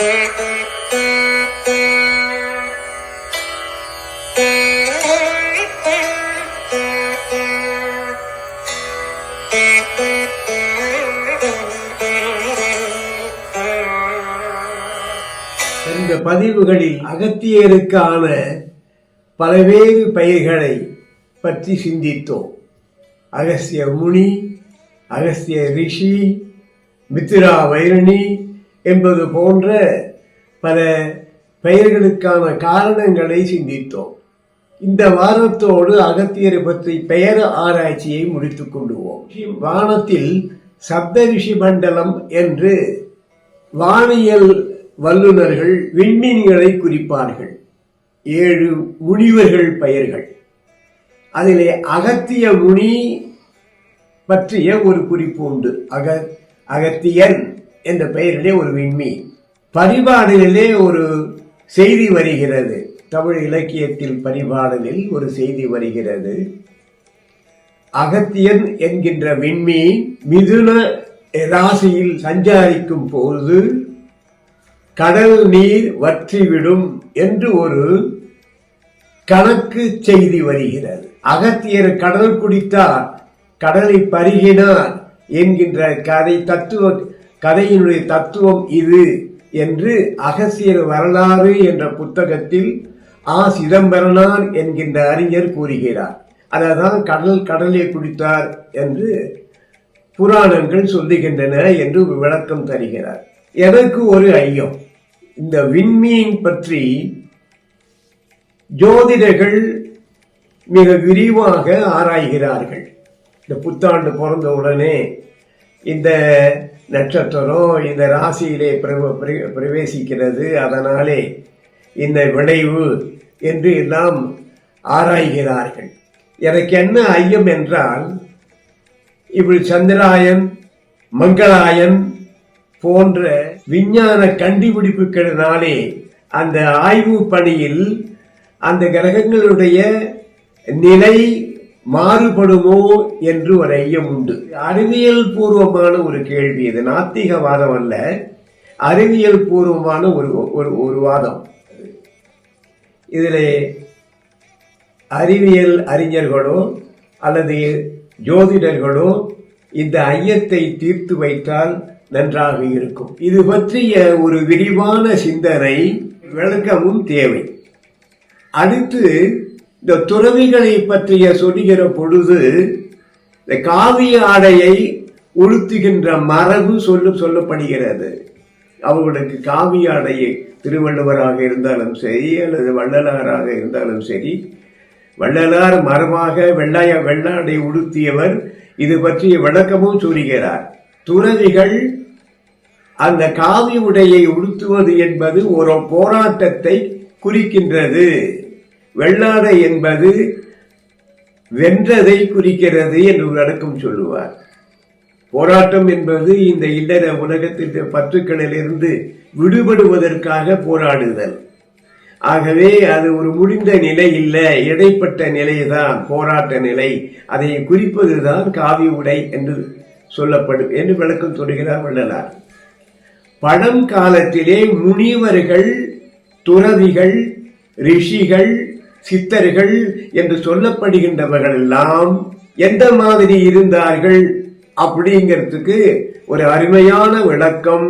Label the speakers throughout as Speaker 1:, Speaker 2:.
Speaker 1: இந்த பதிவுகளில் அகத்தியருக்கான பலவேறு பெயர்களை பற்றி சிந்தித்தோம். அகஸ்திய முனி அகஸ்திய ரிஷி மித்ரா வைரணி என்பது போன்ற பல பெயர்களுக்கான காரணங்களை சிந்தித்தோம். இந்த வாரத்தோடு அகத்தியரை பற்றி பெயர் ஆராய்ச்சியை முடித்துக் கொள்வோம் வானத்தில் சப்த ரிஷி மண்டலம் என்று வானியல் வல்லுநர்கள் விண்மீன்களை குறிப்பார்கள். ஏழு முனிவர்கள் பெயர்கள். அதிலே அகத்திய முனி பற்றிய ஒரு குறிப்பு உண்டு. அக அகத்தியன் என்ற பெயரிலே ஒரு விண்மீன் பரிபாடலிலே ஒரு செய்தி வருகிறது. தமிழ் இலக்கியத்தில் பரிபாடலில் ஒரு செய்தி வருகிறது. அகத்தியன் என்கின்ற விண்மீன் மிதுன ராசியில் சஞ்சாரிக்கும் போது கடல் நீர் வற்றிவிடும் என்று ஒரு கணக்கு செய்தி வருகிறது. அகத்தியர் கடல் குடித்தார் கடலை பருகினார் என்கின்ற கதை தத்துவ கதையினுடைய தத்துவம் இது என்று அகசியர் வரலாறு என்ற புத்தகத்தில் ஆ. சிதம்பரனார் என்கின்ற அறிஞர் கூறுகிறார். அதான் கடல் கடலை குடித்தார் என்று புராணங்கள் சொல்லுகின்றன என்று விளக்கம் தருகிறார். எனக்கு ஒரு ஐயம். இந்த விண்மீன் பற்றி ஜோதிடர்கள் மிக விரிவாக ஆராய்கிறார்கள். இந்த புத்தாண்டு பிறந்த உடனே இந்த நட்சத்திரம் இந்த ராசியிலே பிரவ- பிரவேசிக்கிறது. அதனாலே இந்த விளைவு என்று எல்லாம் ஆராய்கிறார்கள். எனக்கு என்ன ஐயம் என்றால் இப்படி சந்திராயன் மங்களாயன் போன்ற விஞ்ஞான கண்டுபிடிப்புகளினாலே அந்த ஆய்வு பணியில் அந்த கிரகங்களுடைய நிலை மாறுபடுமோ என்று ஒரு ஐயம் உண்டு. அறிவியல் பூர்வமான ஒரு கேள்வி இது. நாத்திகவாதம் அல்ல. அறிவியல் பூர்வமான ஒரு ஒரு ஒரு வாதம். இதில் அறிவியல் அறிஞர்களோ அல்லது ஜோதிடர்களோ இந்த ஐயத்தை தீர்த்து வைத்தால் நன்றாக இருக்கும். இது பற்றிய ஒரு விரிவான சிந்தனை விளக்கமும் தேவை. அடுத்து இந்த துறவிகளை பற்றிய சொல்லுகிற பொழுது இந்த காவிய ஆடையை உளுத்துகின்ற மரபு சொல்லு சொல்லப்படுகிறது. அவர்களுக்கு காவிய ஆடையை திருவள்ளுவராக இருந்தாலும் சரி அல்லது வள்ளலாராக இருந்தாலும் சரி வள்ளலார் மரமாக வெள்ளாய வெள்ளாடை உடுத்தியவர் இது பற்றிய விளக்கமும் சொல்கிறார். துறவிகள் அந்த காவி உடையை உடுத்துவது என்பது ஒரு போராட்டத்தை குறிக்கின்றது. வெள்ளாடை என்பது வென்றதை குறிக்கிறது என்று அடக்கம் சொல்லுவார். போராட்டம் என்பது இந்த இல்லற உலகத்தின் பற்றுக்களிலிருந்து விடுபடுவதற்காக போராடுதல். ஆகவே அது ஒரு முடிந்த நிலை இல்லை இடைப்பட்ட நிலைதான் போராட்ட நிலை. அதை குறிப்பதுதான் காவி உடை என்று சொல்லப்படும் என்று விளக்கம் சொல்கிறார் வள்ளலார். பழம் காலத்திலே முனிவர்கள் துறவிகள் ரிஷிகள் சித்தர்கள் என்று சொல்லப்படுகின்றவர்கள் எல்லாம் எந்த மாதிரி இருந்தார்கள் அப்படிங்கிறதுக்கு ஒரு அருமையான விளக்கம்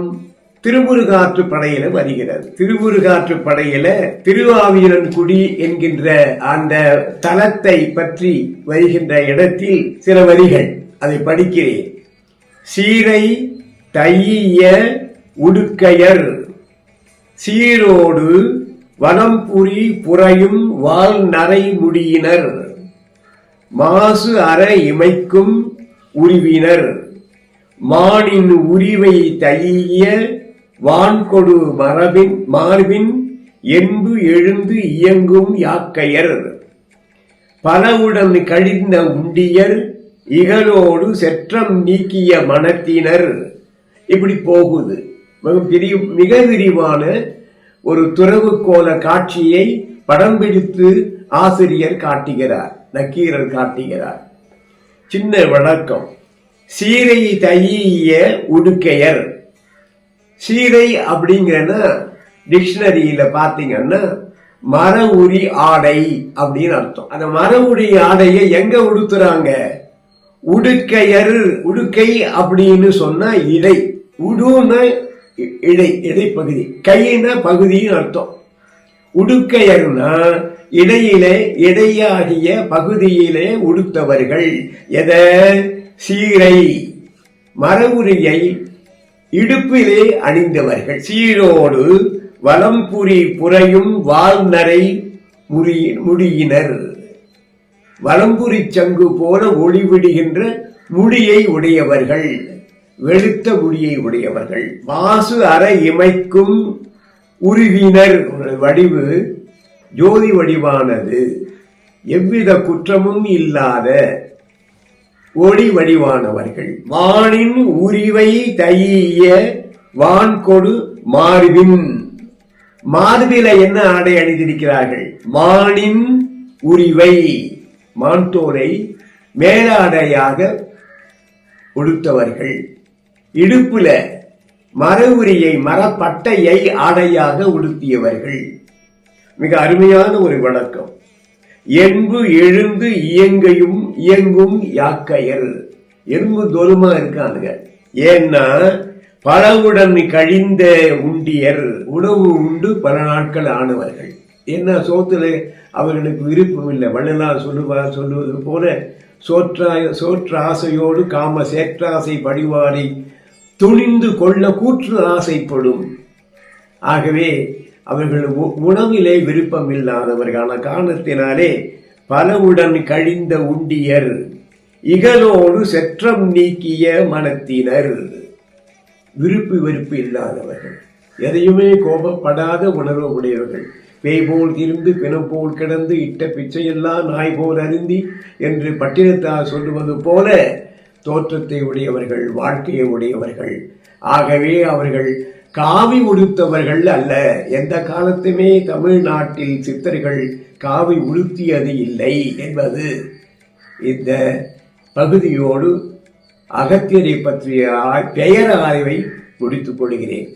Speaker 1: திருமுருகாற்று படையில வருகிறது. திருமுருகாற்று படையில திருவாவியரன்குடி என்கின்ற அந்த தலத்தை பற்றி வருகின்ற இடத்தில் சில வரிகள். அதை படிக்கிறேன். சீரை தைய உடுக்கையர் சீரோடு வனம்புரி புறையும் வால் நரை முடியினர். மாசு அற இமைக்கும் உருவினர். மானின் உரிவை தைய வான்கொடு மரபின் மார்பின் என்பு எழுந்து இயங்கும் யாக்கையர். பலவுடன் கழிந்த உண்டியர் இகலோடு செற்றம் நீக்கிய மனத்தினர். இப்படி போகுது. மிக மிக விரிவான ஒரு துறவு கோல காட்சியை படம் பிடித்து ஆசிரியர் காட்டுகிறார் நக்கீரர் காட்டுகிறார். சின்ன வணக்கம். சீரை தையிய உடுக்கையர். சீரை அப்படிங்கிறன்னா டிக்ஷனரியில பாத்தீங்கன்னா மர உரி ஆடை அப்படின்னு அர்த்தம். அந்த மர உரி ஆடையை எங்க உடுத்துறாங்க? உடுக்கையர் உடுக்கை அப்படின்னு சொன்னா இடை. உடுன்னு இடை இடைப்பகுதி. கையின பகுதின்னு அர்த்தம். உடுக்கையர்னா இடையிலே இடையாகிய பகுதியிலே உடுத்தவர்கள். எத? சீரை. மரபுரியை இடுப்பிலே அணிந்தவர்கள். சீரோடு வலம்புரி புறையும் வாழ்நரை முறி முடியினர். வலம்புரி சங்கு போல ஒளிவிடுகின்ற முடியை உடையவர்கள். வெளுத்த முடியை உடையவர்கள். வாசு அற இமைக்கும் உருவினர் வடிவு ஜோதி வடிவானது. எவ்வித குற்றமும் இல்லாத ஒளி வடிவானவர்கள். வானின் உரிவை தைய வான்கொடு மார்பின். மார்பில என்ன ஆடை அணிந்திருக்கிறார்கள்? மானின் உரிவை. மான்தோரை மேலாடையாக உடுத்தவர்கள். இடுப்புல மர உரியை மரப்பட்டையை ஆடையாக உடுத்தியவர்கள். மிக அருமையான ஒரு வழக்கம் என்பு எழுந்து இயங்கையும் இயங்கும் யாக்கையர். எறும்பு தோலுமா இருக்கானுங்க. ஏன்னா பலவுடன் கழிந்த உண்டியர் உணவு உண்டு பல நாட்கள் ஆனவர்கள். என்ன சோத்துல அவர்களுக்கு விருப்பம் இல்லை. வள்ளலா சொல்லுவா சொல்லுவது போல சோற்றா சோற்ற ஆசையோடு காம சேற்றாசை படிவாரை துணிந்து கொள்ள கூற்று ஆசைப்படும். ஆகவே அவர்கள் உ- உணவிலே விருப்பம் இல்லாதவர்களான காரணத்தினாலே பலவுடன் கழிந்த உண்டியர் இகலோடு செற்றம் நீக்கிய மனத்தினர். விருப்பு வெறுப்பு இல்லாதவர்கள் எதையுமே கோபப்படாத உணர்வு உடையவர்கள் பேய் போல் இருந்து பிணம் போல் கிடந்து இட்ட பிச்சையெல்லாம் நாய் போல் அருந்தி என்று பட்டினத்தார் சொல்லுவது போல தோற்றத்தை உடையவர்கள் வாழ்க்கையை உடையவர்கள் ஆகவே அவர்கள் காவி உடுத்தவர்கள் அல்ல. எந்த காலத்துமே தமிழ்நாட்டில் சித்தர்கள் காவி உடுத்தியது இல்லை என்பது இந்த பகுதியோடு அகத்தியரை பற்றிய பெயர் ஆய்வை முடித்துக் கொள்கிறேன்.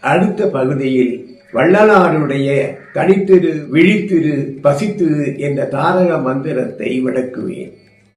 Speaker 1: அடுத்த பகுதியில் வள்ளலாருடைய தனித்திரு விழித்திரு பசித்திரு என்ற தாரக மந்திரத்தை விளக்குவேன்.